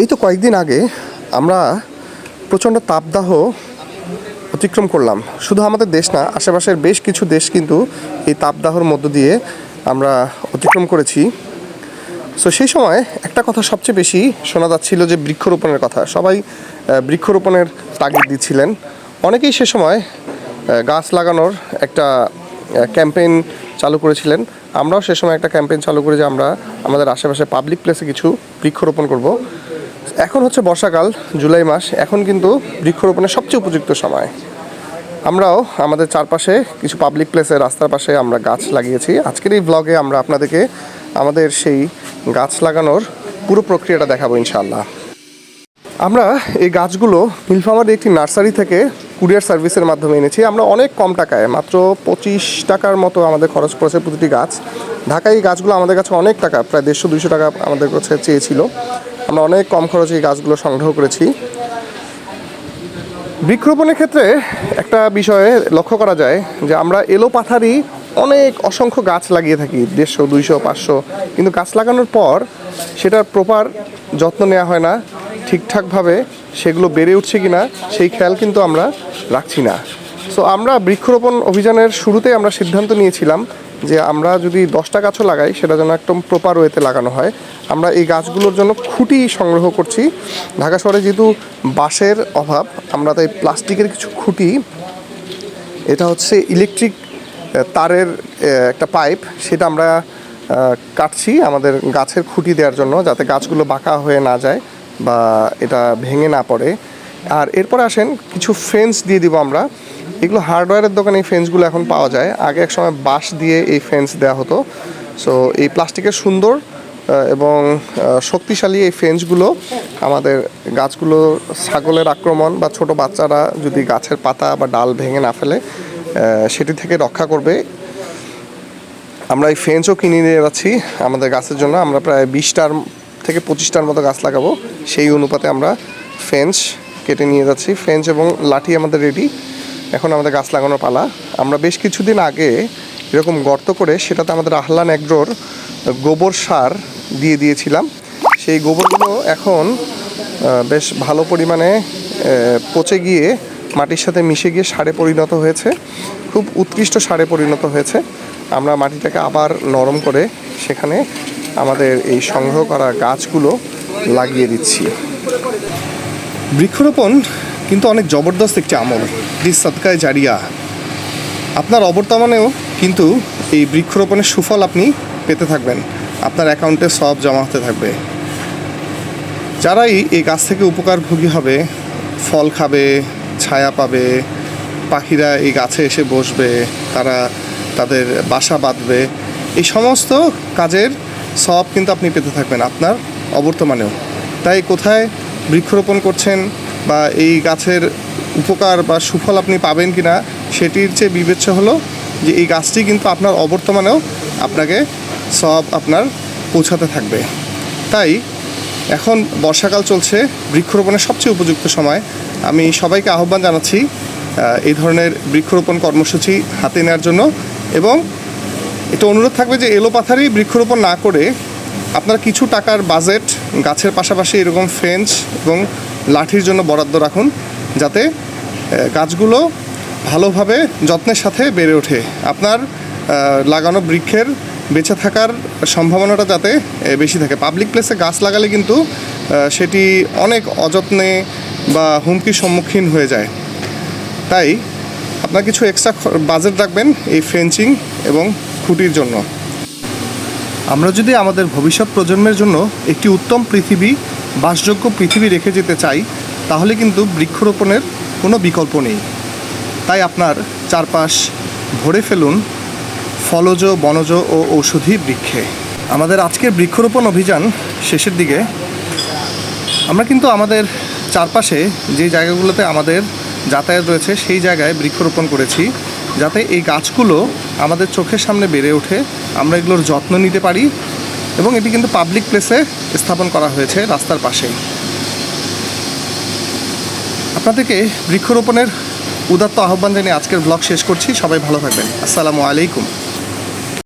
এই তো কয়েকদিন আগে আমরা প্রচণ্ড তাপদাহ অতিক্রম করলাম। শুধু আমাদের দেশ না, আশেপাশের বেশ কিছু দেশ কিন্তু এই তাপদাহর মধ্য দিয়ে আমরা অতিক্রম করেছি। সো সেই সময় একটা কথা সবচেয়ে বেশি শোনা যাচ্ছিল যে বৃক্ষরোপণের কথা। সবাই বৃক্ষরোপণের তাগিদ দিচ্ছিলেন। অনেকেই সে সময় গাছ লাগানোর একটা ক্যাম্পেইন চালু করেছিলেন। আমরাও সে সময় একটা ক্যাম্পেইন চালু করে যে আমরা আমাদের আশেপাশে পাবলিক প্লেসে কিছু বৃক্ষরোপণ করব। এখন হচ্ছে বর্ষাকাল, জুলাই মাস। এখন কিন্তু বৃক্ষরোপণের সবচেয়ে উপযুক্ত সময়। আমরাও আমাদের চারপাশে কিছু পাবলিক প্লেসে রাস্তার পাশে আমরা গাছ লাগিয়েছি। আজকের এই ব্লগে আমরা আপনাদেরকে আমাদের সেই গাছ লাগানোর পুরো প্রক্রিয়াটা দেখাবো ইনশাল্লাহ আমরা এই গাছগুলো নীলফামারী একটি নার্সারি থেকে কুরিয়ার সার্ভিসের মাধ্যমে এনেছি। আমরা অনেক কম টাকায়, মাত্র পঁচিশ টাকার মতো আমাদের খরচ পড়েছে প্রতিটি গাছ। ঢাকায় এই গাছগুলো আমাদের কাছে অনেক টাকা, প্রায় দেড়শো দুইশো টাকা আমাদের কাছে চেয়েছিল। আমরা অনেক কম খরচে এই গাছগুলো সংগ্রহ করেছি। বৃক্ষরোপণের ক্ষেত্রে একটা বিষয়ে লক্ষ্য করা যায় যে আমরা এলো পাথারি অনেক অসংখ্য গাছ লাগিয়ে থাকি, দেড়শো, দুইশো, পাঁচশো। কিন্তু গাছ লাগানোর পর সেটার প্রপার যত্ন নেওয়া হয় না, ঠিকঠাকভাবে সেগুলো বেড়ে উঠছে কি না সেই খেয়াল কিন্তু আমরা রাখছি না। সো আমরা বৃক্ষরোপণ অভিযানের শুরুতেই আমরা সিদ্ধান্ত নিয়েছিলাম যে আমরা যদি দশটা গাছও লাগাই, সেটা যেন একদম প্রপার ওয়েতে লাগানো হয়। আমরা এই গাছগুলোর জন্য খুঁটি সংগ্রহ করছি। ঢাকা শহরে যেহেতু বাঁশের অভাব, আমরা তাই প্লাস্টিকের কিছু খুঁটি, এটা হচ্ছে ইলেকট্রিক তারের একটা পাইপ সেটা আমরা কাটছি আমাদের গাছের খুঁটি দেওয়ার জন্য, যাতে গাছগুলো বাঁকা হয়ে না যায় বা এটা ভেঙে না পড়ে। আর এরপরে আসেন, কিছু ফেন্স দিয়ে দিব আমরা। এগুলো হার্ডওয়্যারের দোকানে এই ফেন্সগুলো এখন পাওয়া যায়। আগে এক সময় বাঁশ দিয়ে এই ফেন্স দেওয়া হতো। সো এই প্লাস্টিকের সুন্দর এবং শক্তিশালী এই ফেন্সগুলো আমাদের গাছগুলো ছাগলের আক্রমণ বা ছোট বাচ্চারা যদি গাছের পাতা বা ডাল ভেঙে না ফেলে সেটি থেকে রক্ষা করবে। আমরা এই ফেন্সও কিনে নিয়ে যাচ্ছি। আমাদের গাছের জন্য আমরা প্রায় বিশটার থেকে পঁচিশটার মতো গাছ লাগাবো। সেই অনুপাতে আমরা ফেন্স কেটে নিয়ে যাচ্ছি। ফেন্স এবং লাঠি আমাদের রেডি এখন আমাদের গাছ লাগানোর পালা। আমরা বেশ কিছুদিন আগে এরকম গর্ত করে সেটাতে আমাদের আহলান এগ্রোর গোবর সার দিয়ে দিয়েছিলাম। সেই গোবরগুলো এখন বেশ ভালো পরিমাণে পচে গিয়ে মাটির সাথে মিশে গিয়ে সারে পরিণত হয়েছে। খুব উৎকৃষ্ট সারে পরিণত হয়েছে। আমরা মাটিটাকে আবার নরম করে সেখানে আমাদের এই সংগ্রহ করা গাছগুলো লাগিয়ে দিচ্ছি। বৃক্ষরোপণ কিন্তু অনেক জবরদস্ত একটি আমল। দিস সৎকায় জারিয়া। আপনার অবর্তমানেও কিন্তু এই বৃক্ষরোপণের সুফল আপনি পেতে থাকবেন। আপনার অ্যাকাউন্টে সব জমা হতে থাকবে। যারাই এই গাছ থেকে উপকারভোগী হবে, ফল খাবে, ছায়া পাবে, পাখিরা এই গাছে এসে বসবে, তারা তাদের বাসা বাঁধবে, এই সমস্ত কাজের সব কিন্তু আপনি পেতে থাকবেন আপনার অবর্তমানেও। তাই কোথায় বৃক্ষরোপণ করছেন বা এই গাছের উপকার বা সুফল আপনি পাবেন কি না সেটির চেয়ে বিবেচ্য হলো যে এই গাছটি কিন্তু আপনার অবর্তমানেও আপনাকে সব আপনার পৌঁছাতে থাকবে। তাই এখন বর্ষাকাল চলছে, বৃক্ষরোপণের সবচেয়ে উপযুক্ত সময়। আমি সবাইকে আহ্বান জানাচ্ছি এই ধরনের বৃক্ষরোপণ কর্মসূচি হাতে নেওয়ার জন্য এবং এটা অনুরোধ থাকবে যে এলোপাথারি বৃক্ষরোপণ না করে আপনারা কিছু টাকার বাজেট, গাছের পাশাপাশি এরকম ফেঞ্চ এবং লাঠির জন্য বরাদ্দ রাখুন যাতে গাছগুলো ভালোভাবে যত্নের সাথে বেড়ে ওঠে। আপনার লাগানো বৃক্ষের বেঁচে থাকার সম্ভাবনাটা যাতে বেশি থাকে। পাবলিক প্লেসে গাছ লাগালে কিন্তু সেটি অনেক অযত্নে বা হুমকির সম্মুখীন হয়ে যায়। তাই, আপনার কিছু এক্সট্রা বাজেট রাখবেন এই ফেন্সিং এবং খুঁটির জন্য। আমরা যদি আমাদের ভবিষ্যৎ প্রজন্মের জন্য একটি উত্তম পৃথিবী বাসযোগ্য পৃথিবী রেখে যেতে চাই, তাহলে কিন্তু বৃক্ষরোপণের কোনো বিকল্প নেই। তাই আপনার চারপাশ ভরে ফেলুন ফলজ, বনজ ও ঔষধি বৃক্ষে। আমাদের আজকের বৃক্ষরোপণ অভিযান শেষের দিকে। আমরা কিন্তু আমাদের চারপাশে যে জায়গাগুলোতে আমাদের যাতায়াত রয়েছে, সেই জায়গায় বৃক্ষরোপণ করেছি, যাতে এই গাছগুলো আমাদের চোখের সামনে বেড়ে ওঠে। আমরা এগুলোর যত্ন নিতে পারি এবং এটি কিন্তু পাবলিক প্লেসে স্থাপন করা হয়েছে রাস্তার পাশেই। আপনাদেরকে বৃক্ষরোপণের উদাত্ত আহ্বান জানিয়ে আজকের ব্লগ শেষ করছি। সবাই ভালো থাকবেন। আসসালামু আলাইকুম।